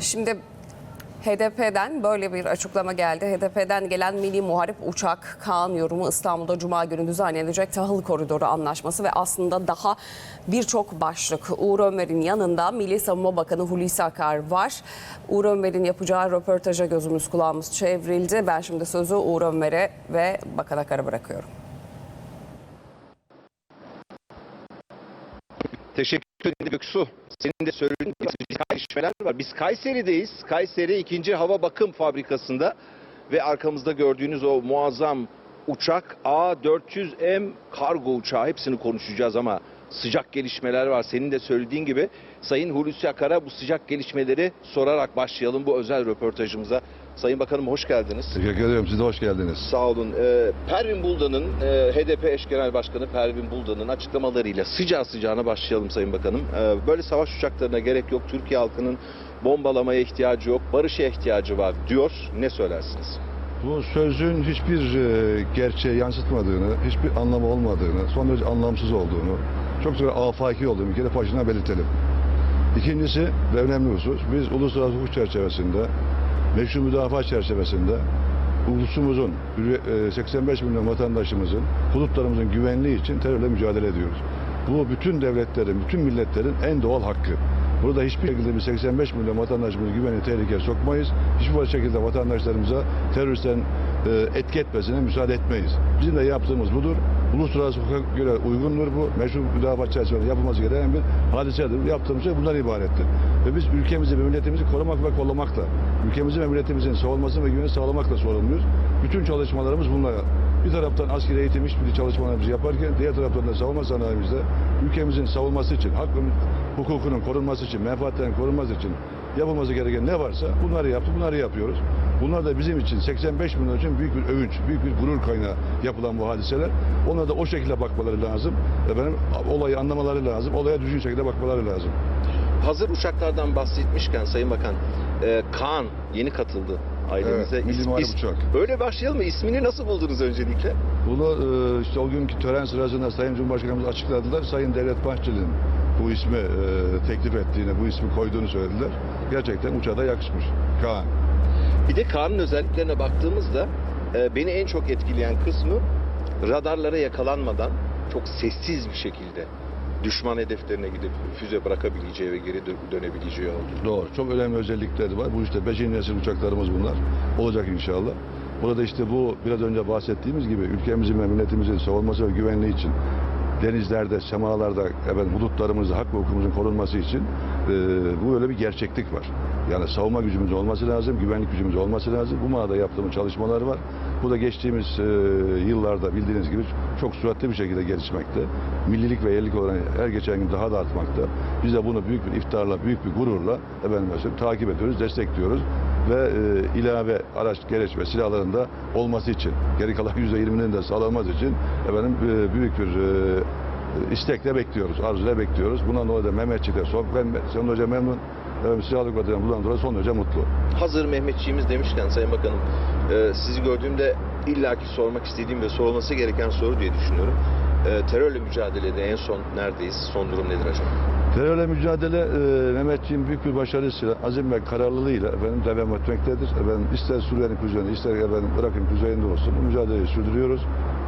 Şimdi HDP'den böyle bir açıklama geldi. HDP'den gelen Milli Muharip Uçak Kaan yorumu İstanbul'da Cuma günü düzenlenecek tahıl koridoru anlaşması ve aslında daha birçok başlık. Uğur Ömer'in yanında Milli Savunma Bakanı Hulusi Akar var. Uğur Ömer'in yapacağı röportaja gözümüz kulağımız çevrildi. Ben şimdi sözü Uğur Ömer'e ve Bakan Akar'a bırakıyorum. Teşekkür ederim Göksu. Senin de söylediğin gibi gelişmeler var. Biz Kayseri'deyiz. Kayseri 2. Hava Bakım Fabrikası'nda ve arkamızda gördüğünüz o muazzam uçak A400M kargo uçağı hepsini konuşacağız ama sıcak gelişmeler var. Senin de söylediğin gibi Sayın Hulusi Akar'a bu sıcak gelişmeleri sorarak başlayalım bu özel röportajımıza. Sayın Bakanım hoş geldiniz. Teşekkür ederim. Siz de hoş geldiniz. Sağ olun. Ee, Pervin Buldan'ın, e, HDP eş genel başkanı Pervin Buldan'ın açıklamalarıyla sıcağı sıcağına başlayalım Sayın Bakanım. Ee, böyle savaş uçaklarına gerek yok. Türkiye halkının bombalamaya ihtiyacı yok. Barışa ihtiyacı var diyor. Ne söylersiniz? Bu sözün hiçbir e, gerçeği yansıtmadığını, hiçbir anlamı olmadığını, son derece anlamsız olduğunu, çok sonra afaki olduğunu bir kere başına belirtelim. İkincisi ve önemli husus, biz uluslararası hukuk çerçevesinde, meşru müdafaa çerçevesinde ulusumuzun, e, 85 milyon vatandaşımızın, hudutlarımızın güvenliği için terörle mücadele ediyoruz. Bu bütün devletlerin, bütün milletlerin en doğal hakkı. Burada hiçbir şekilde bir 85 milyon vatandaşımızın güvenliği tehlikeye sokmayız. Hiçbir şekilde vatandaşlarımıza teröristlerin e, etki etmesine müsaade etmeyiz. Bizim de yaptığımız budur. Uluslararası hukuka göre uygundur bu. Meşru müdafaa çerçevesinde yapılması gereken bir hadisedir. Yaptığımız şey bundan ibarettir. Ve biz ülkemizi ve milletimizi korumak ve kollamakla, ülkemizi ve milletimizin savunması ve güveni sağlamakla sorumluyuz. Bütün çalışmalarımız bununla. Bir taraftan askeri eğitim işbirliği çalışmalarımızı yaparken diğer taraftan da savunma sanayimizde ülkemizin savunması için, hakkın, hukukunun korunması için, menfaatlerin korunması için yapılması gereken ne varsa bunları yaptık, bunları yapıyoruz. Bunlar da bizim için 85 milyon için büyük bir övünç, büyük bir gurur kaynağı yapılan bu hadiseler. Onlara da o şekilde bakmaları lazım. Efendim, olayı anlamaları lazım, olaya düzgün şekilde bakmaları lazım. Hazır uçaklardan bahsetmişken Sayın Bakan, e, Kaan yeni katıldı ailemize. Evet, Milli is- Uçak. Öyle başlayalım mı? İsmini nasıl buldunuz öncelikle? Bunu e, işte o günkü tören sırasında Sayın Cumhurbaşkanımız açıkladılar. Sayın Devlet Bahçeli'nin bu ismi e, teklif ettiğini, bu ismi koyduğunu söylediler. Gerçekten uçağa da yakışmış. Kaan. Bir de Kaan'ın özelliklerine baktığımızda e, beni en çok etkileyen kısmı radarlara yakalanmadan çok sessiz bir şekilde düşman hedeflerine gidip füze bırakabileceği ve geri dö- dönebileceği oldu. Doğru. Çok önemli özellikleri var. Bu işte 5. nesil uçaklarımız bunlar. Olacak inşallah. Burada işte bu biraz önce bahsettiğimiz gibi ülkemizin ve milletimizin savunması ve güvenliği için denizlerde, semalarda, efendim, hudutlarımızı, hak ve hukukumuzun korunması için e, bu öyle bir gerçeklik var. Yani savunma gücümüz olması lazım, güvenlik gücümüz olması lazım. Bu manada yaptığımız çalışmalar var. Bu da geçtiğimiz e, yıllarda bildiğiniz gibi çok süratli bir şekilde gelişmekte. Millilik ve yerlik olarak her geçen gün daha da artmakta. Biz de bunu büyük bir iftarla, büyük bir gururla efendim, takip ediyoruz, destekliyoruz ve e, ilave araç, gereç ve silahların da olması için, geri kalan %20'nin de sağlanması için efendim e, büyük bir e, istekle bekliyoruz, arzuyla bekliyoruz. Bundan dolayı da Mehmetçik'te son, ben, son hoca memnun, efendim, silahlı kuvvetlerden bundan dolayı son hoca mutlu. Hazır Mehmetçiğimiz demişken Sayın Bakanım, e, sizi gördüğümde illaki sormak istediğim ve sorulması gereken soru diye düşünüyorum. E, terörle mücadelede en son neredeyiz? Son durum nedir acaba? Terörle mücadele e, Mehmetçiğin büyük bir başarısıyla, azim ve kararlılığıyla efendim devam etmektedir. Efendim ister Suriye'nin kuzeyinde, ister efendim Irak'ın kuzeyinde olsun bu mücadeleyi sürdürüyoruz.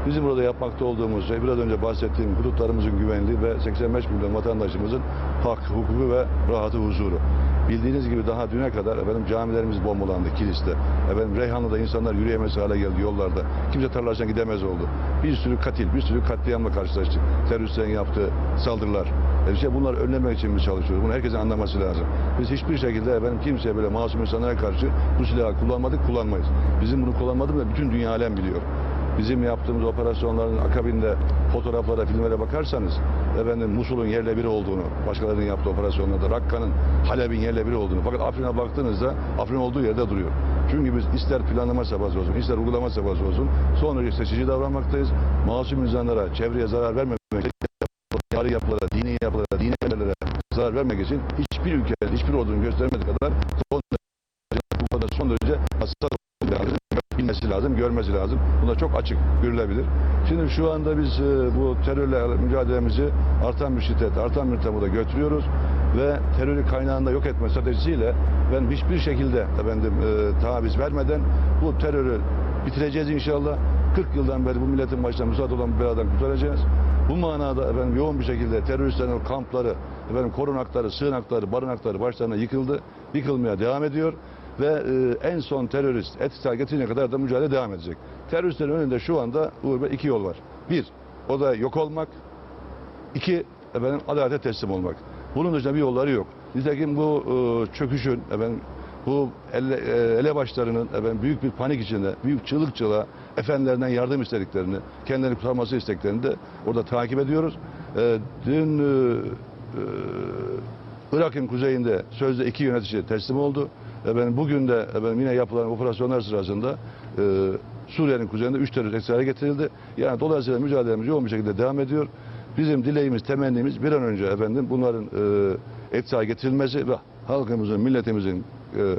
Bizim burada yapmakta olduğumuz şey biraz önce bahsettiğim hudutlarımızın güvenliği ve 85 milyon vatandaşımızın hak, hukuku ve rahatı, huzuru. Bildiğiniz gibi daha düne kadar efendim camilerimiz bombalandı Kilis'te. Efendim Reyhanlı'da insanlar yürüyemez hale geldi yollarda. Kimse tarlasına gidemez oldu. Bir sürü katil, bir sürü katliamla karşılaştık. Teröristlerin yaptığı saldırılar. E işte bunlar önlemek için biz çalışıyoruz. Bunu herkesin anlaması lazım. Biz hiçbir şekilde efendim kimseye böyle masum insanlara karşı bu silahı kullanmadık, kullanmayız. Bizim bunu kullanmadığımızı bütün dünya alem biliyor. Bizim yaptığımız operasyonların akabinde fotoğraflara, filmlere bakarsanız efendim Musul'un yerle bir olduğunu, başkalarının yaptığı operasyonlarda Rakka'nın, Halep'in yerle bir olduğunu. Fakat Afrin'e baktığınızda Afrin olduğu yerde duruyor. Çünkü biz ister planlama safhası olsun, ister uygulama safhası olsun son seçici davranmaktayız. Masum insanlara, çevreye zarar vermemek için yarı yapılara, dini yapılara, dini yerlere zarar vermek için hiçbir ülkenin, hiçbir ordunun göstermediği kadar son derece, bu kadar son derece hassas bilmesi lazım, görmesi lazım. Buna çok açık görülebilir. Şimdi şu anda biz e, bu terörle mücadelemizi artan bir şiddet, artan bir tempoda götürüyoruz ve terörü kaynağında yok etme stratejisiyle ben hiçbir şekilde efendim e, taviz vermeden bu terörü bitireceğiz inşallah. 40 yıldan beri bu milletin başına musallat olan bir beladan kurtaracağız. Bu manada efendim yoğun bir şekilde teröristlerin kampları, efendim korunakları, sığınakları, barınakları başlarına yıkıldı. Yıkılmaya devam ediyor ve e, en son terörist etkisel getirene kadar da mücadele devam edecek. Teröristlerin önünde şu anda Uğur Bey iki yol var. Bir, o da yok olmak. İki, efendim adalete teslim olmak. Bunun dışında bir yolları yok. Nitekim bu e, çöküşün, efendim, bu ele, e, elebaşlarının efendim, büyük bir panik içinde, büyük çığlık çığlığa efendilerinden yardım istediklerini, kendilerini kurtarması isteklerini de orada takip ediyoruz. E, dün e, e, Irak'ın kuzeyinde sözde iki yönetici teslim oldu. Efendim, bugün de efendim, yine yapılan operasyonlar sırasında e, Suriye'nin kuzeyinde üç terörist etkisiz hale getirildi. Yani dolayısıyla mücadelemiz yoğun bir şekilde devam ediyor. Bizim dileğimiz, temennimiz bir an önce efendim bunların e, hale getirilmesi ve halkımızın, milletimizin, e,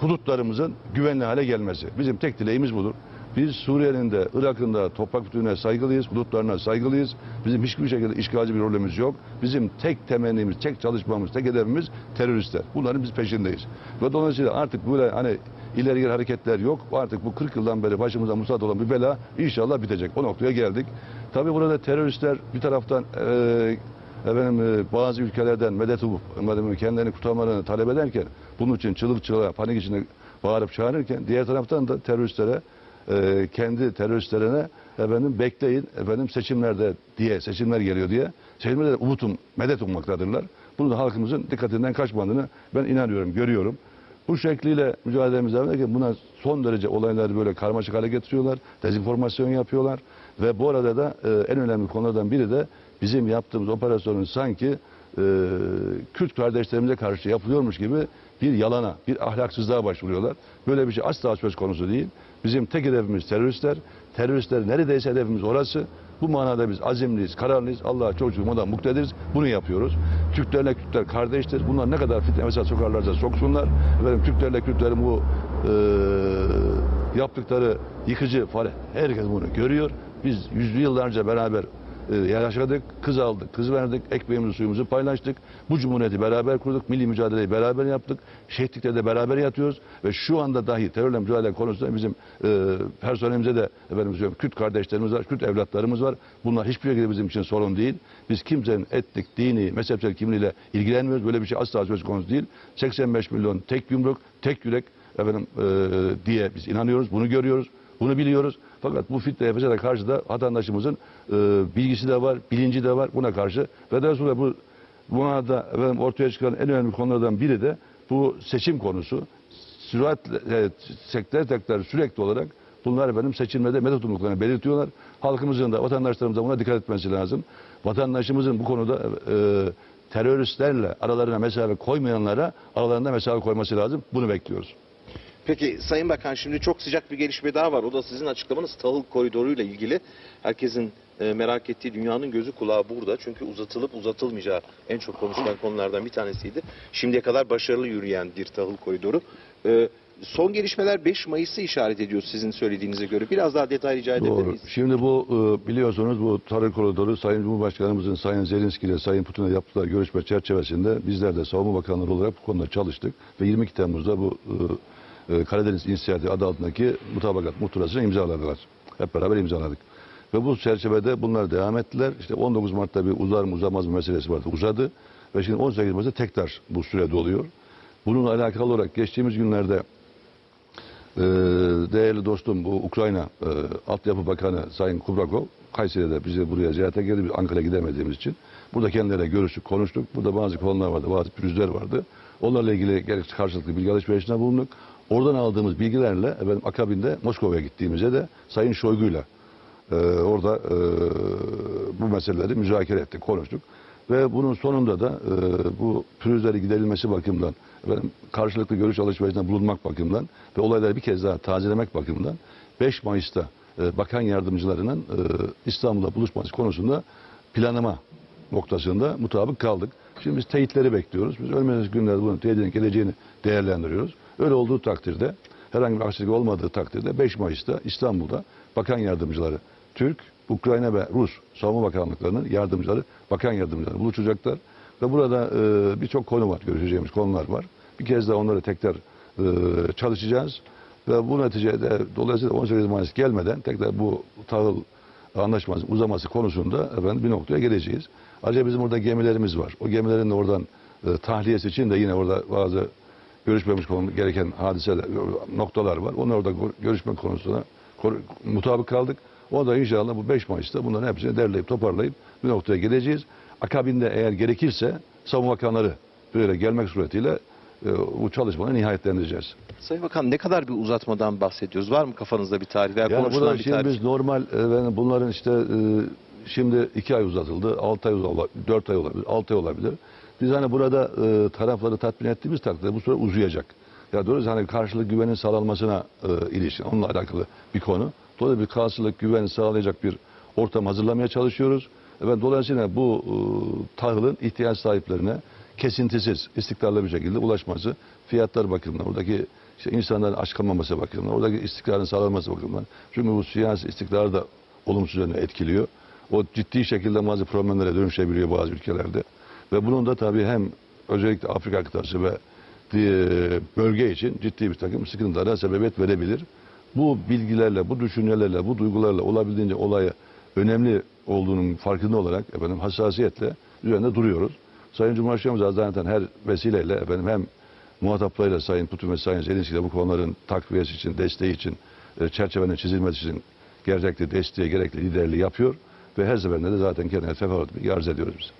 hudutlarımızın güvenli hale gelmesi. Bizim tek dileğimiz budur. Biz Suriye'nin de Irak'ın da toprak bütünlüğüne saygılıyız, hudutlarına saygılıyız. Bizim hiçbir şekilde işgalci bir rolümüz yok. Bizim tek temennimiz, tek çalışmamız, tek hedefimiz teröristler. Bunların biz peşindeyiz. Ve dolayısıyla artık böyle hani ileri geri hareketler yok. Artık bu 40 yıldan beri başımıza musallat olan bir bela inşallah bitecek. O noktaya geldik. Tabii burada teröristler bir taraftan eee efendim e, bazı ülkelerden medet umup kendilerini kurtarmalarını talep ederken bunun için çığlık çığlığa panik içinde bağırıp çağırırken diğer taraftan da teröristlere e, kendi teröristlerine efendim bekleyin efendim seçimlerde diye seçimler geliyor diye seçimlerde de umutum medet ummaktadırlar. Bunu da halkımızın dikkatinden kaçmadığını ben inanıyorum, görüyorum. Bu şekliyle mücadelemiz devam ederken buna son derece olayları böyle karmaşık hale getiriyorlar. Dezenformasyon yapıyorlar. Ve bu arada da e, en önemli konulardan biri de bizim yaptığımız operasyonun sanki e, Kürt kardeşlerimize karşı yapılıyormuş gibi bir yalana, bir ahlaksızlığa başvuruyorlar. Böyle bir şey asla söz konusu değil. Bizim tek hedefimiz teröristler. Teröristler neredeyse hedefimiz orası. Bu manada biz azimliyiz, kararlıyız. Allah'a çok şükür muktediriz. Bunu yapıyoruz. Türklerle Kürtler kardeştir. Bunlar ne kadar fitne mesela sokarlarsa soksunlar. Efendim Türklerle Kürtlerin bu e, yaptıkları yıkıcı falan herkes bunu görüyor. Biz yüzlü yıllarca beraber e, yaşadık, kız aldık, kız verdik, ekmeğimizi suyumuzu paylaştık. Bu cumhuriyeti beraber kurduk, milli mücadeleyi beraber yaptık. Şehitlikte de beraber yatıyoruz ve şu anda dahi terörle mücadele konusunda bizim e, personelimize de efendim söylüyorum, Kürt kardeşlerimiz var, Kürt evlatlarımız var. Bunlar hiçbir şekilde bizim için sorun değil. Biz kimsenin etnik, dini, mezhepsel kimliğiyle ilgilenmiyoruz. Böyle bir şey asla söz konusu değil. 85 milyon tek yumruk, tek yürek efendim e, diye biz inanıyoruz. Bunu görüyoruz. Bunu biliyoruz. Fakat bu fitne fesada karşı da vatandaşımızın e, bilgisi de var, bilinci de var buna karşı. Ve daha sonra bu buna da efendim, ortaya çıkan en önemli konulardan biri de bu seçim konusu. Süratle, e, sekter tekrar sürekli olarak bunlar efendim seçilmede medet umduklarını belirtiyorlar. Halkımızın da vatandaşlarımızın buna dikkat etmesi lazım. Vatandaşımızın bu konuda e, teröristlerle aralarına mesafe koymayanlara aralarında mesafe koyması lazım. Bunu bekliyoruz. Peki Sayın Bakan şimdi çok sıcak bir gelişme daha var. O da sizin açıklamanız tahıl koridoru ile ilgili. Herkesin e, merak ettiği dünyanın gözü kulağı burada. Çünkü uzatılıp uzatılmayacağı en çok konuşulan konulardan bir tanesiydi. Şimdiye kadar başarılı yürüyen bir tahıl koridoru. E, son gelişmeler 5 Mayıs'ı işaret ediyor sizin söylediğinize göre. Biraz daha detay rica edebilir Doğru. miyiz? Şimdi bu e, biliyorsunuz bu tarım koridoru Sayın Cumhurbaşkanımızın Sayın Zelenski ile Sayın Putin'le yaptığı görüşme çerçevesinde bizler de savunma bakanları olarak bu konuda çalıştık ve 22 Temmuz'da bu e, e, Karadeniz İnisiyatifi adı altındaki mutabakat muhtırasını imzaladılar. Hep beraber imzaladık. Ve bu çerçevede bunlar devam ettiler. İşte 19 Mart'ta bir uzar mı uzamaz mı meselesi vardı. Uzadı. Ve şimdi 18 Mart'ta tekrar bu süre doluyor. Bununla alakalı olarak geçtiğimiz günlerde ee, değerli dostum bu Ukrayna e, Altyapı Bakanı Sayın Kubrakov Kayseri'de bizi buraya ziyarete geldi. Biz Ankara'ya gidemediğimiz için. Burada kendileriyle görüştük, konuştuk. Burada bazı konular vardı, bazı pürüzler vardı. Onlarla ilgili gerek karşılıklı bilgi alışverişinde bulunduk. Oradan aldığımız bilgilerle efendim akabinde Moskova'ya gittiğimizde de Sayın Şoygu'yla e, orada e, bu meseleleri müzakere ettik, konuştuk. Ve bunun sonunda da e, bu pürüzleri giderilmesi bakımından, efendim, karşılıklı görüş alışverişinde bulunmak bakımından ve olayları bir kez daha tazelemek bakımından 5 Mayıs'ta e, bakan yardımcılarının e, İstanbul'da buluşması konusunda planlama noktasında mutabık kaldık. Şimdi biz teyitleri bekliyoruz. Biz önümüzdeki günlerde bunun teyidinin geleceğini değerlendiriyoruz. Öyle olduğu takdirde, herhangi bir aksilik olmadığı takdirde 5 Mayıs'ta İstanbul'da bakan yardımcıları Türk, Ukrayna ve Rus savunma bakanlıklarının yardımcıları, bakan yardımcıları buluşacaklar. Ve burada e, birçok konu var, görüşeceğimiz konular var. Bir kez daha onları tekrar e, çalışacağız. Ve bu neticede dolayısıyla 18 Mayıs gelmeden tekrar bu tahıl anlaşması uzaması konusunda efendim bir noktaya geleceğiz. Ayrıca bizim orada gemilerimiz var. O gemilerin oradan e, tahliyesi için de yine orada bazı görüşmemiz konu gereken hadiseler, noktalar var. Onlar orada görüşme konusuna konu- mutabık kaldık. O da inşallah bu 5 Mayıs'ta bunların hepsini derleyip toparlayıp bir noktaya geleceğiz. Akabinde eğer gerekirse savunma bakanları böyle gelmek suretiyle e, bu çalışmaları nihayetlendireceğiz. Sayın Bakan ne kadar bir uzatmadan bahsediyoruz? Var mı kafanızda bir tarih veya Yani konuşulan bir tarih? biz normal e, bunların işte e, şimdi iki ay uzatıldı, altı ay olabilir, dört ay olabilir, altı ay olabilir. Biz hani burada e, tarafları tatmin ettiğimiz takdirde bu süre uzayacak. Ya doğrusu hani karşılık güvenin sağlanmasına e, ilişkin, onunla alakalı bir konu. Dolayısıyla bir karşılık güven sağlayacak bir ortam hazırlamaya çalışıyoruz. Ve dolayısıyla bu e, tahılın ihtiyaç sahiplerine kesintisiz, istikrarlı bir şekilde ulaşması, fiyatlar bakımından, oradaki işte insanların aç kalmaması bakımından, oradaki istikrarın sağlanması bakımından. Çünkü bu siyasi istikrar da olumsuz yönde etkiliyor. O ciddi şekilde bazı problemlere dönüşebiliyor bazı ülkelerde. Ve bunun da tabii hem özellikle Afrika kıtası ve diğer bölge için ciddi bir takım sıkıntılara sebebiyet verebilir. Bu bilgilerle, bu düşüncelerle, bu duygularla olabildiğince olaya önemli olduğunun farkında olarak efendim hassasiyetle üzerinde duruyoruz. Sayın Cumhurbaşkanımız zaten her vesileyle efendim hem muhataplarıyla Sayın Putin ve Sayın Zelenski'yle bu konuların takviyesi için, desteği için, e, çerçevenin çizilmesi için gerekli desteği, gerekli liderliği yapıyor. Ve her seferinde de zaten kendine teferruat bir arz ediyoruz biz.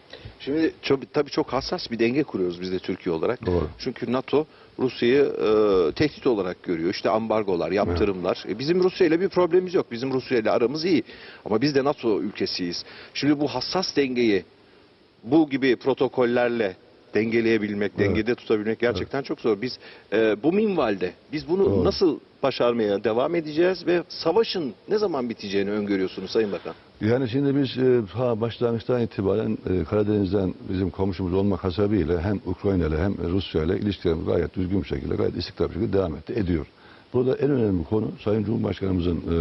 Şimdi çok, tabii çok hassas bir denge kuruyoruz biz de Türkiye olarak. Doğru. Çünkü NATO Rusya'yı e, tehdit olarak görüyor. İşte ambargolar, yaptırımlar. E, bizim Rusya ile bir problemimiz yok. Bizim Rusya ile aramız iyi. Ama biz de NATO ülkesiyiz. Şimdi bu hassas dengeyi bu gibi protokollerle dengeleyebilmek, Evet. dengede tutabilmek gerçekten çok zor. Biz e, bu minvalde biz bunu Doğru. nasıl başarmaya devam edeceğiz ve savaşın ne zaman biteceğini öngörüyorsunuz Sayın Bakan? Yani şimdi biz e, ha başlangıçtan itibaren e, Karadeniz'den bizim komşumuz olmak hasebiyle hem Ukrayna ile hem Rusya ile ilişkilerimiz gayet düzgün bir şekilde, gayet istikrarlı bir şekilde devam etti, ediyor. Burada en önemli konu Sayın Cumhurbaşkanımızın e,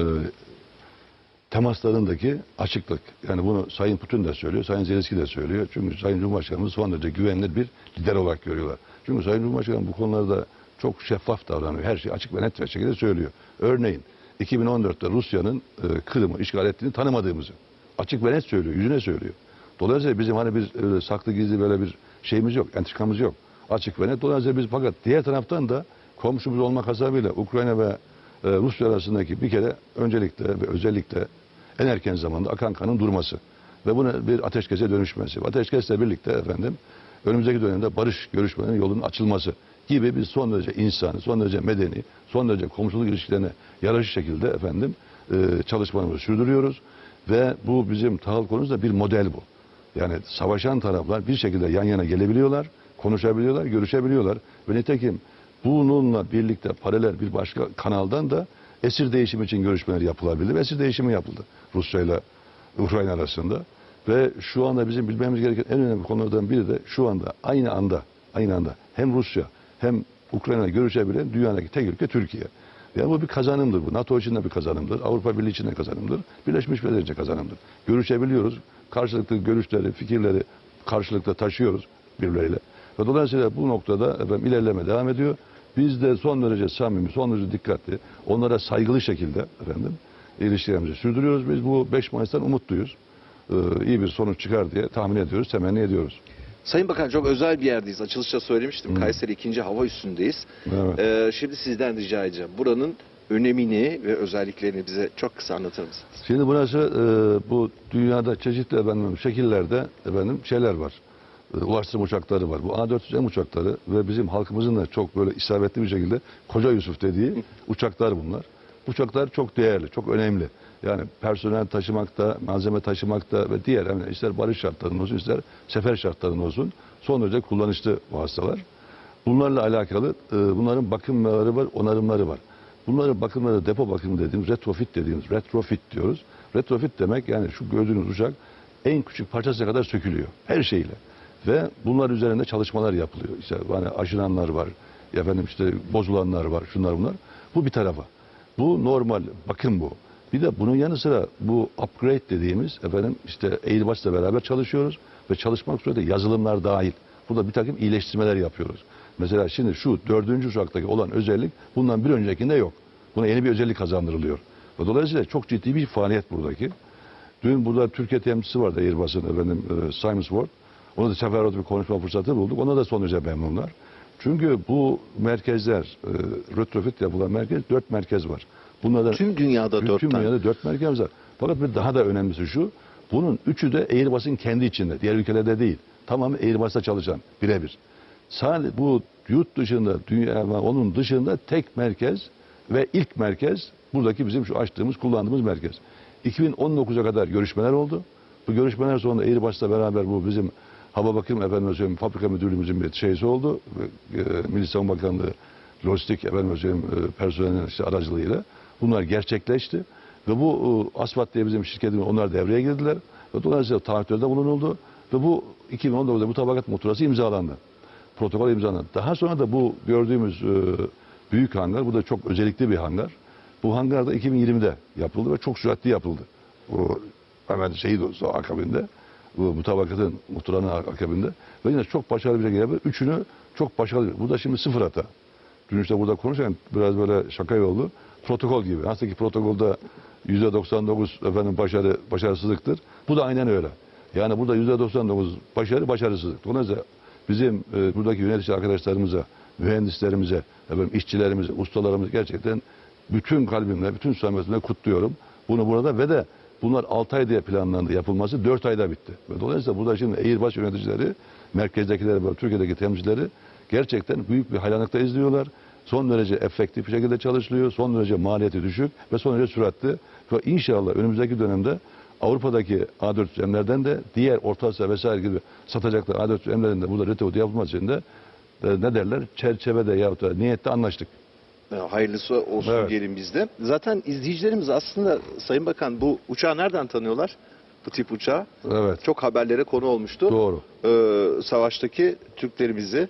temaslarındaki açıklık. Yani bunu Sayın Putin de söylüyor, Sayın Zelenski de söylüyor. Çünkü Sayın Cumhurbaşkanımız son derece güvenilir bir lider olarak görüyorlar. Çünkü Sayın Cumhurbaşkanı bu konularda çok şeffaf davranıyor. Her şeyi açık ve net bir şekilde söylüyor. Örneğin 2014'te Rusya'nın e, Kırım'ı işgal ettiğini tanımadığımızı açık ve net söylüyor, yüzüne söylüyor. Dolayısıyla bizim hani bir öyle saklı gizli böyle bir şeyimiz yok, entrikamız yok. Açık ve net. Dolayısıyla biz fakat diğer taraftan da komşumuz olmak hasabıyla Ukrayna ve e, Rusya arasındaki bir kere öncelikle ve özellikle en erken zamanda akan kanın durması ve buna bir ateşkese dönüşmesi. Ateşkesle birlikte efendim önümüzdeki dönemde barış görüşmelerinin yolunun açılması gibi bir son derece insani, son derece medeni, son derece komşuluk ilişkilerine yaraşır şekilde efendim e, çalışmalarımızı sürdürüyoruz ve bu bizim tahıl konusunda bir model bu. Yani savaşan taraflar bir şekilde yan yana gelebiliyorlar, konuşabiliyorlar, görüşebiliyorlar ve nitekim bununla birlikte paralel bir başka kanaldan da esir değişimi için görüşmeler yapılabildi esir değişimi yapıldı Rusya ile Ukrayna arasında. Ve şu anda bizim bilmemiz gereken en önemli konulardan biri de şu anda aynı anda aynı anda hem Rusya hem Ukrayna görüşebilen dünyadaki tek ülke Türkiye. Yani bu bir kazanımdır bu. NATO için de bir kazanımdır. Avrupa Birliği için de kazanımdır. Birleşmiş Milletler için kazanımdır. Görüşebiliyoruz. Karşılıklı görüşleri, fikirleri karşılıklı taşıyoruz birbirleriyle. Ve dolayısıyla bu noktada efendim, ilerleme devam ediyor. Biz de son derece samimi, son derece dikkatli, onlara saygılı şekilde efendim ilişkilerimizi sürdürüyoruz. Biz bu 5 Mayıs'tan umutluyuz. Ee, iyi bir sonuç çıkar diye tahmin ediyoruz, temenni ediyoruz. Sayın Bakan çok özel bir yerdeyiz. Açılışta söylemiştim. Kayseri 2. Hava Üssü'ndeyiz. Evet. Ee, şimdi sizden rica edeceğim. Buranın önemini ve özelliklerini bize çok kısa anlatır mısınız? Şimdi burası e, bu dünyada çeşitli efendim şekillerde efendim şeyler var. E, ulaştırma uçakları var. Bu A400M uçakları ve bizim halkımızın da çok böyle isabetli bir şekilde Koca Yusuf dediği uçaklar bunlar. Bu uçaklar çok değerli, çok önemli. Yani personel taşımakta, malzeme taşımakta ve diğer yani ister barış şartlarında olsun ister sefer şartlarında olsun son derece kullanışlı vasıtalar. Bunlarla alakalı e, bunların bakımları var, onarımları var. Bunların bakımları depo bakımı dediğimiz retrofit dediğimiz retrofit diyoruz. Retrofit demek yani şu gördüğünüz uçak en küçük parçasına kadar sökülüyor. Her şeyle. Ve bunlar üzerinde çalışmalar yapılıyor. İşte hani aşınanlar var, efendim işte bozulanlar var, şunlar bunlar. Bu bir tarafa. Bu normal bakım bu. Bir de bunun yanı sıra bu upgrade dediğimiz efendim işte Airbus'la beraber çalışıyoruz. Ve çalışmak surette yazılımlar dahil. Burada bir takım iyileştirmeler yapıyoruz. Mesela şimdi şu dördüncü uçaktaki olan özellik bundan bir öncekinde yok. Buna yeni bir özellik kazandırılıyor. Ve dolayısıyla çok ciddi bir faaliyet buradaki. Dün burada Türkiye temsilcisi vardı Airbus'un efendim e, Simon Sword. Ona da sefer bir konuşma fırsatı bulduk. Ona da son derece memnunlar. Çünkü bu merkezler, e, retrofit yapılan merkez, dört merkez var. Bunlardan Tüm dünyada dört Tüm dünyada dört merkez var. Fakat bir daha da önemlisi şu, bunun üçü de Airbus'un kendi içinde, diğer ülkelerde değil. Tamamı Airbus'ta çalışan, birebir. Sadece bu yurt dışında, dünya, onun dışında tek merkez ve ilk merkez buradaki bizim şu açtığımız, kullandığımız merkez. 2019'a kadar görüşmeler oldu. Bu görüşmeler sonunda Airbus'la beraber bu bizim hava bakım efendim söyleyeyim, fabrika müdürlüğümüzün bir şeysi oldu. E, Milli Savunma Bakanlığı lojistik efendim söyleyeyim, e, personelin işte aracılığıyla bunlar gerçekleşti. Ve bu e, Asfalt diye bizim şirketimiz onlar devreye girdiler. Ve dolayısıyla taahhütlerde bulunuldu. Ve bu 2019'da bu tabakat muhtırası imzalandı. Protokol imzalandı. Daha sonra da bu gördüğümüz e, büyük hangar, bu da çok özellikli bir hangar. Bu hangar da 2020'de yapıldı ve çok süratli yapıldı. Bu hemen şehit olsa akabinde, bu mutabakatın muhtıranın akabinde. Ve yine çok başarılı bir şekilde. Üçünü çok başarılı. Bu da şimdi sıfır hata. Dün işte burada konuşurken biraz böyle şaka oldu. Protokol gibi. Aslında ki protokolda %99 efendim başarı başarısızlıktır. Bu da aynen öyle. Yani burada %99 başarı başarısızlık. Dolayısıyla bizim e, buradaki yönetici arkadaşlarımıza, mühendislerimize, efendim, işçilerimize, ustalarımıza gerçekten bütün kalbimle, bütün samimiyetimle kutluyorum. Bunu burada ve de bunlar 6 ay diye planlandı yapılması 4 ayda bitti. Ve dolayısıyla burada şimdi Airbus yöneticileri, merkezdekileri, böyle Türkiye'deki temsilcileri gerçekten büyük bir hayranlıkla izliyorlar. Son derece efektif bir şekilde çalışılıyor. Son derece maliyeti düşük ve son derece süratli. Ve inşallah önümüzdeki dönemde Avrupa'daki A400M'lerden de diğer Orta Asya vesaire gibi satacaklar A400M'lerin de burada retevut yapılması için de e, ne derler çerçevede yahut da niyette anlaştık. E, Hayırlısı olsun Evet. diyelim biz de. Zaten izleyicilerimiz aslında Sayın Bakan bu uçağı nereden tanıyorlar? Bu tip uçağı. Evet. Çok haberlere konu olmuştu. Doğru. Ee, savaştaki Türklerimizi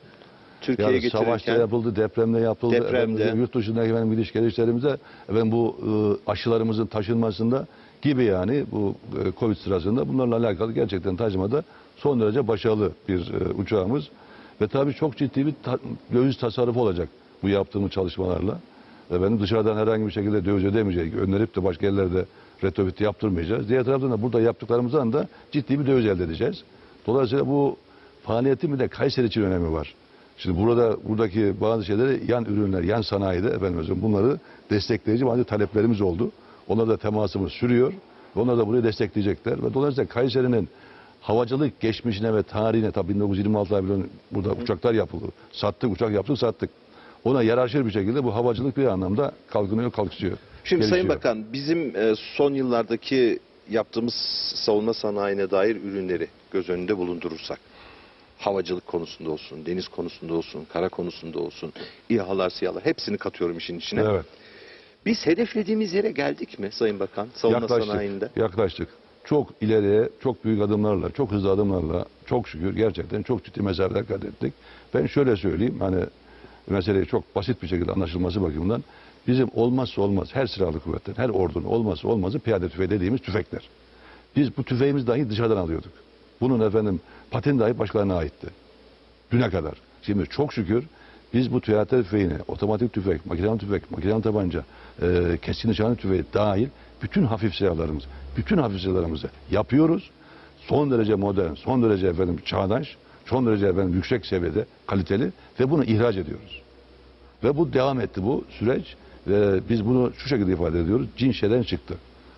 Türkiye'ye Yani savaşta getirirken yapıldı, depremde yapıldı. Depremde. Efendim, yurt dışındaki efendim, gidiş gelişlerimizde efendim, bu e, aşılarımızın taşınmasında gibi yani bu e, Covid sırasında bunlarla alakalı gerçekten taşımada son derece başarılı bir e, uçağımız. Ve tabii çok ciddi bir ta- döviz tasarrufu olacak bu yaptığımız çalışmalarla. Efendim dışarıdan herhangi bir şekilde döviz ödemeyeceğiz. Gönderip de başka yerlerde retrofit yaptırmayacağız. Diğer taraftan da burada yaptıklarımızdan da ciddi bir döviz elde edeceğiz. Dolayısıyla bu faaliyetin bir de Kayseri için önemi var. Şimdi burada buradaki bazı şeyleri yan ürünler, yan sanayide efendim özüm bunları destekleyici bazı taleplerimiz oldu. Onlara da temasımız sürüyor. Onlar da burayı destekleyecekler. Ve dolayısıyla Kayseri'nin havacılık geçmişine ve tarihine tabii 1926 ayında burada uçaklar yapıldı. Sattık, uçak yaptık, sattık. Ona yaraşır bir şekilde bu havacılık bir anlamda kalkınıyor, kalkışıyor. Şimdi Sayın gelişiyor. Bakan bizim e, son yıllardaki yaptığımız savunma sanayine dair ürünleri göz önünde bulundurursak havacılık konusunda olsun, deniz konusunda olsun, kara konusunda olsun, İHA'lar, SİHA'lar hepsini katıyorum işin içine. Evet. Biz hedeflediğimiz yere geldik mi Sayın Bakan savunma yaklaştık, sanayinde? Yaklaştık. Çok ileriye, çok büyük adımlarla, çok hızlı adımlarla, çok şükür gerçekten çok ciddi mesafeler kat ettik. Ben şöyle söyleyeyim, hani meseleyi çok basit bir şekilde anlaşılması bakımından bizim olmazsa olmaz her silahlı kuvvetten, her ordunun olmazsa olmazı piyade tüfeği dediğimiz tüfekler. Biz bu tüfeğimizi dahi dışarıdan alıyorduk. Bunun efendim patent dahi başkalarına aitti. Düne kadar. Şimdi çok şükür biz bu TRT tüfeğini, otomatik tüfek, makinalı tüfek, makinalı tabanca, e, keskin nişancı tüfeği dahil bütün hafif silahlarımız, bütün hafif silahlarımızı yapıyoruz. Son derece modern, son derece efendim çağdaş, son derece efendim yüksek seviyede kaliteli ve bunu ihraç ediyoruz. Ve bu devam etti bu süreç ve biz bunu şu şekilde ifade ediyoruz. Cin şeyden çıktı.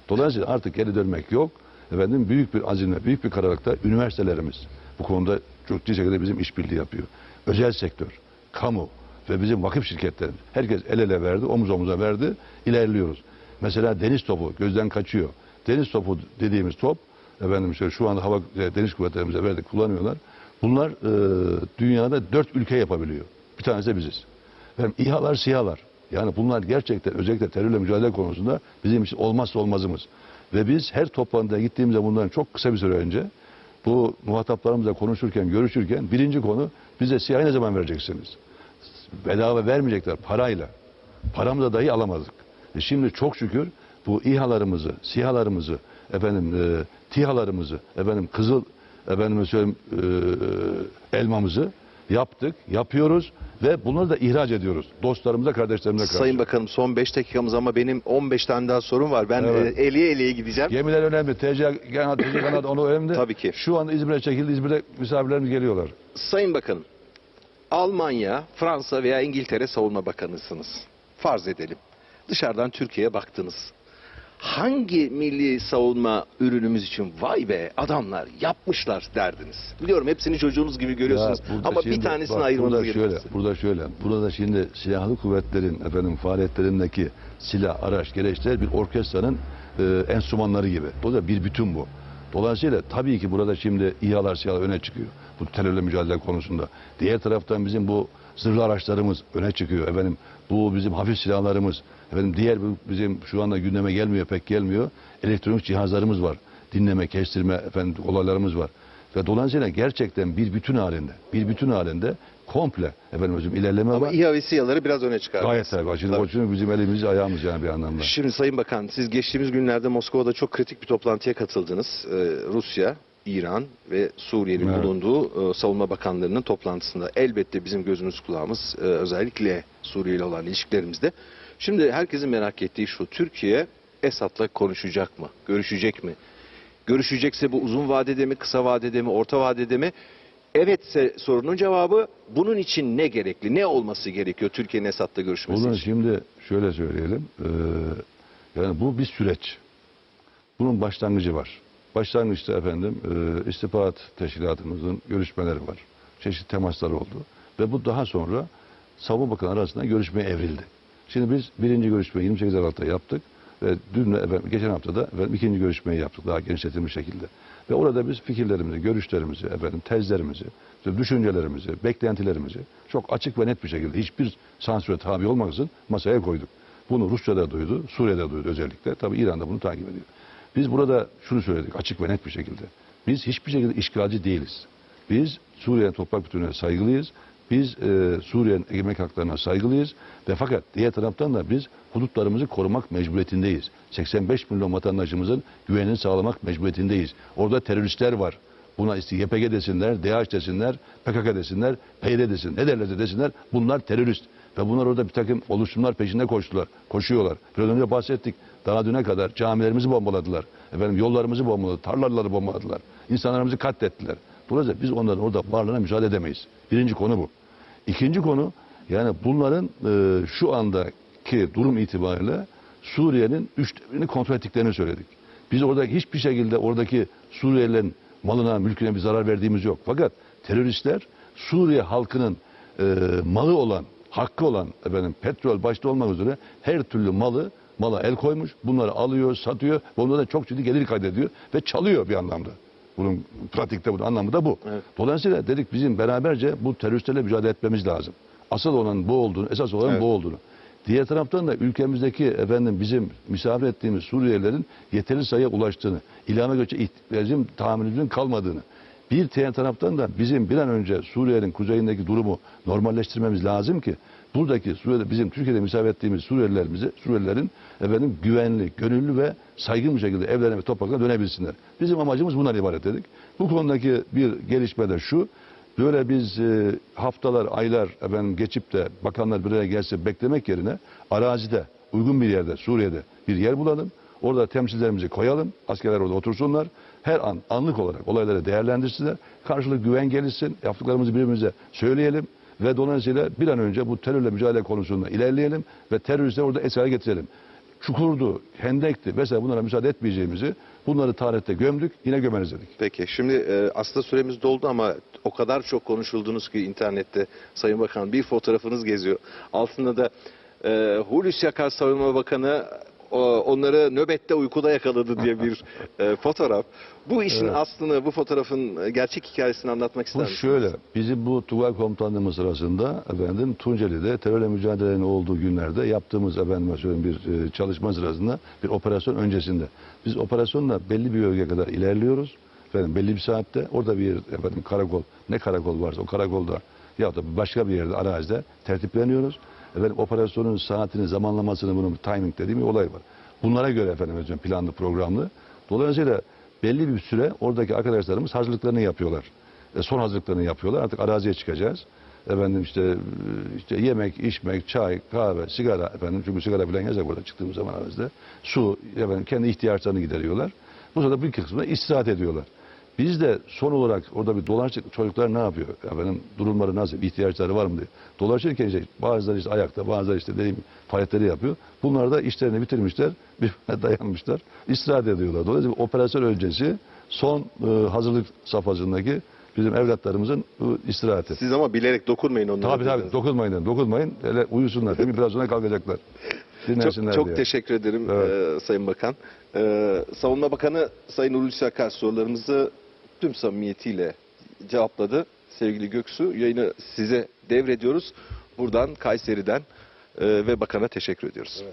Dolayısıyla artık geri dönmek yok. Efendim büyük bir azimle, büyük bir kararlılıkta üniversitelerimiz bu konuda çok ciddi şekilde bizim işbirliği yapıyor. Özel sektör, kamu ve bizim vakıf şirketlerimiz herkes el ele verdi, omuz omuza verdi, ilerliyoruz. Mesela deniz topu gözden kaçıyor. Deniz topu dediğimiz top efendim şöyle şu anda hava e, deniz kuvvetlerimize verdik kullanıyorlar. Bunlar e, dünyada dört ülke yapabiliyor. Bir tanesi de biziz. Efendim İHA'lar, SİHA'lar. Yani bunlar gerçekten özellikle terörle mücadele konusunda bizim için olmazsa olmazımız. Ve biz her toplantıya gittiğimizde bundan çok kısa bir süre önce bu muhataplarımızla konuşurken, görüşürken birinci konu bize SİHA'yı ne zaman vereceksiniz? Bedava vermeyecekler parayla. Paramıza dahi alamadık. E şimdi çok şükür bu İHA'larımızı, SİHA'larımızı, efendim e, TİHA'larımızı, efendim Kızıl efendime söyleyeyim e, elmamızı yaptık, yapıyoruz ve bunları da ihraç ediyoruz. Dostlarımıza, kardeşlerimize karşı. Sayın Bakanım son 5 dakikamız ama benim 15 tane daha sorum var. Ben Evet. e, eliye eliye gideceğim. Gemiler önemli. TC kanat, TC kanat onu önemli. Tabii ki. Şu anda İzmir'e çekildi. İzmir'de misafirlerimiz geliyorlar. Sayın Bakanım, Almanya, Fransa veya İngiltere Savunma Bakanısınız. Farz edelim. Dışarıdan Türkiye'ye baktınız. Hangi milli savunma ürünümüz için vay be adamlar yapmışlar derdiniz. Biliyorum hepsini çocuğunuz gibi görüyorsunuz Ya burada ama şimdi- bir tanesini bak, ayırmanız burada şöyle, gerekirse. burada şöyle. Burada şimdi silahlı kuvvetlerin efendim faaliyetlerindeki silah, araç, gereçler bir orkestranın e, enstrümanları gibi. Bu da bir bütün bu. Dolayısıyla tabii ki burada şimdi İHA'lar, SİHA'lar öne çıkıyor. Bu terörle mücadele konusunda. Diğer taraftan bizim bu zırhlı araçlarımız öne çıkıyor. Efendim bu bizim hafif silahlarımız. Efendim diğer bizim şu anda gündeme gelmiyor, pek gelmiyor. Elektronik cihazlarımız var. Dinleme, kestirme efendim olaylarımız var. Ve dolayısıyla gerçekten bir bütün halinde, bir bütün halinde komple efendim özüm ilerleme Ama var. İHA ve SİHA'ları biraz öne çıkardınız. Gayet tabii. Şimdi Tabii. çünkü bizim elimiz ayağımız yani bir anlamda. Şimdi Sayın Bakan siz geçtiğimiz günlerde Moskova'da çok kritik bir toplantıya katıldınız. Ee, Rusya, İran ve Suriye'nin Evet. bulunduğu e, savunma bakanlarının toplantısında. Elbette bizim gözümüz kulağımız e, özellikle Suriye ile olan ilişkilerimizde. Şimdi herkesin merak ettiği şu. Türkiye Esad'la konuşacak mı? Görüşecek mi? Görüşecekse bu uzun vadede mi, kısa vadede mi, orta vadede mi? Evetse sorunun cevabı bunun için ne gerekli? Ne olması gerekiyor Türkiye'nin Esad'la görüşmesi Bunun için? şimdi şöyle söyleyelim. eee, yani bu bir süreç. Bunun başlangıcı var. Başlangıçta efendim eee istihbarat teşkilatımızın görüşmeleri var. Çeşitli temaslar oldu. Ve bu daha sonra Savunma Bakanı arasında görüşmeye evrildi. Şimdi biz birinci görüşmeyi 28 Aralık'ta yaptık. Ve dün efendim, geçen hafta da efendim, ikinci görüşmeyi yaptık daha genişletilmiş şekilde. Ve orada biz fikirlerimizi, görüşlerimizi, efendim tezlerimizi, düşüncelerimizi, beklentilerimizi çok açık ve net bir şekilde hiçbir sansüre tabi olmaksızın masaya koyduk. Bunu Rusya'da duydu, Suriye'de duydu özellikle. Tabii İran'da bunu takip ediyor. Biz burada şunu söyledik açık ve net bir şekilde. Biz hiçbir şekilde işgalci değiliz. Biz Suriye'nin toprak bütünlüğüne saygılıyız. Biz e, Suriye'nin egemenlik haklarına saygılıyız. Ve fakat diğer taraftan da biz hudutlarımızı korumak mecburiyetindeyiz. 85 milyon vatandaşımızın güvenini sağlamak mecburiyetindeyiz. Orada teröristler var. Buna işte YPG desinler, DH desinler, PKK desinler, PYD desin, ne derlerse desinler bunlar terörist. Ve bunlar orada bir takım oluşumlar peşinde koştular, koşuyorlar. Biraz önce bahsettik. Daha düne kadar camilerimizi bombaladılar. Efendim yollarımızı bombaladılar, tarlaları bombaladılar. İnsanlarımızı katlettiler. Dolayısıyla biz onların orada varlığına müsaade edemeyiz. Birinci konu bu. İkinci konu yani bunların e, şu andaki durum itibariyle Suriye'nin üçte birini kontrol ettiklerini söyledik. Biz orada hiçbir şekilde oradaki Suriyelilerin malına, mülküne bir zarar verdiğimiz yok. Fakat teröristler Suriye halkının e, malı olan, hakkı olan efendim petrol başta olmak üzere her türlü malı mala el koymuş. Bunları alıyor, satıyor. da çok ciddi gelir kaydediyor ve çalıyor bir anlamda. Bunun pratikte bunun anlamı da bu. Evet. Dolayısıyla dedik bizim beraberce bu teröristlerle mücadele etmemiz lazım. Asıl olan bu olduğunu, esas olan Evet. bu olduğunu. Diğer taraftan da ülkemizdeki efendim bizim misafir ettiğimiz Suriyelilerin yeterli sayıya ulaştığını, ilhame göçe ihtiyacın tahammülümüzün kalmadığını. Bir diğer taraftan da bizim bir an önce Suriye'nin kuzeyindeki durumu normalleştirmemiz lazım ki buradaki Suriye'de bizim Türkiye'de misafir ettiğimiz Suriyelilerimizi, Suriyelilerin efendim güvenli, gönüllü ve saygın bir şekilde evlerine ve topraklarına dönebilsinler. Bizim amacımız bundan ibaret dedik. Bu konudaki bir gelişme de şu. Böyle biz e, haftalar, aylar efendim geçip de bakanlar bir araya gelse beklemek yerine arazide, uygun bir yerde, Suriye'de bir yer bulalım. Orada temsilcilerimizi koyalım. Askerler orada otursunlar. Her an anlık olarak olayları değerlendirsinler. Karşılık güven gelişsin. Yaptıklarımızı birbirimize söyleyelim. Ve dolayısıyla bir an önce bu terörle mücadele konusunda ilerleyelim. Ve teröristleri orada esir hale getirelim. Çukurdu, hendekti vesaire bunlara müsaade etmeyeceğimizi bunları tarihte gömdük. Yine gömeriz dedik. Peki şimdi e, aslında süremiz doldu ama o kadar çok konuşuldunuz ki internette Sayın Bakan bir fotoğrafınız geziyor. Altında da e, Hulusi Akar Savunma Bakanı onları nöbette uykuda yakaladı diye bir e, fotoğraf. Bu işin aslını, bu fotoğrafın e, gerçek hikayesini anlatmak ister Bu misiniz? şöyle, bizim bu Tugay Komutanlığımız sırasında efendim Tunceli'de terörle mücadelenin olduğu günlerde yaptığımız efendim bir e, çalışma sırasında bir operasyon öncesinde. Biz operasyonla belli bir bölgeye kadar ilerliyoruz. Efendim belli bir saatte orada bir efendim karakol, ne karakol varsa o karakolda ya da başka bir yerde arazide tertipleniyoruz. Efendim operasyonun saatini, zamanlamasını bunun timing dediğim bir olay var. Bunlara göre efendim hocam planlı, programlı. Dolayısıyla belli bir süre oradaki arkadaşlarımız hazırlıklarını yapıyorlar. E, son hazırlıklarını yapıyorlar. Artık araziye çıkacağız. Efendim işte e, işte yemek, içmek, çay, kahve, sigara efendim çünkü sigara falan yasak burada çıktığımız zaman arazide. Su, efendim kendi ihtiyaçlarını gideriyorlar. Bu sırada bir kısmında istirahat ediyorlar. Biz de son olarak orada bir dolaştık çocuklar ne yapıyor? Efendim durumları nasıl? ihtiyaçları var mı diye. Dolaşırken işte bazıları işte ayakta, bazıları işte dediğim faaliyetleri yapıyor. Bunlar da işlerini bitirmişler, birbirine dayanmışlar, istirahat ediyorlar. Dolayısıyla operasyon öncesi son e, hazırlık safhasındaki bizim evlatlarımızın e, istirahati. Siz ama bilerek dokunmayın onlara. Tabii tabii dokunmayın, dokunmayın. Hele uyusunlar. Değil mi? Biraz sonra kalkacaklar. Dinlensinler Çok, çok diye. teşekkür ederim Evet. e, Sayın Bakan. E, Savunma Bakanı Sayın Hulusi Akar sorularımızı tüm samimiyetiyle cevapladı. Sevgili Göksu yayını size devrediyoruz. Buradan Kayseri'den e, ve Bakan'a teşekkür ediyoruz.